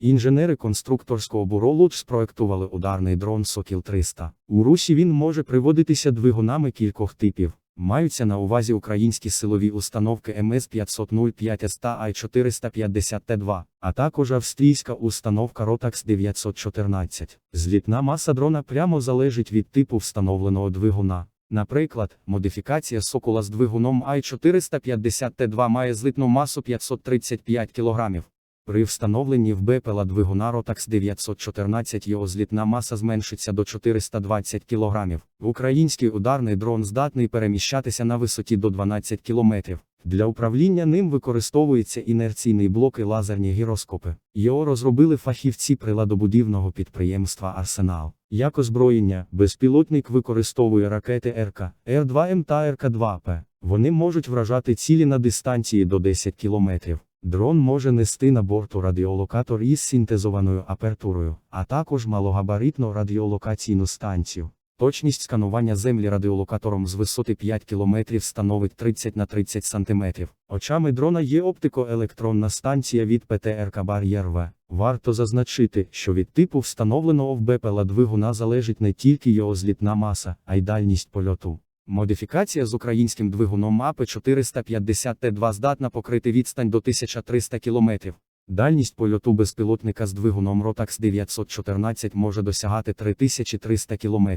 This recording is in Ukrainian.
Інженери конструкторського бюро Луч спроектували ударний дрон Сокіл 300. У Русі він може приводитися двигунами кількох типів. Маються на увазі українські силові установки МС-505 СТ Ай-450Т2, а також австрійська установка Rotax 914. Злітна маса дрона прямо залежить від типу встановленого двигуна. Наприклад, модифікація Сокола з двигуном Ай-450Т2 має злитну масу 535 кг. При встановленні в БПЛА двигуна Rotax 914 його злітна маса зменшиться до 420 кг. Український ударний дрон здатний переміщатися на висоті до 12 км. Для управління ним використовується інерційний блок і лазерні гіроскопи. Його розробили фахівці приладобудівного підприємства Арсенал. Як озброєння, безпілотник використовує ракети РК, Р2М та РК-2П. Вони можуть вражати цілі на дистанції до 10 кілометрів. Дрон може нести на борту радіолокатор із синтезованою апертурою, а також малогабаритну радіолокаційну станцію. Точність сканування землі радіолокатором з висоти 5 км становить 30 на 30 см. Очами дрона є оптико-електронна станція від ПТРК Бар'єр В. Варто зазначити, що від типу встановленого в БПЛА двигуна залежить не тільки його злітна маса, а й дальність польоту. Модифікація з українським двигуном мапи 450 Т2 здатна покрити відстань до 1300 км. Дальність польоту безпілотника з двигуном Rotax 914 може досягати 3300 км.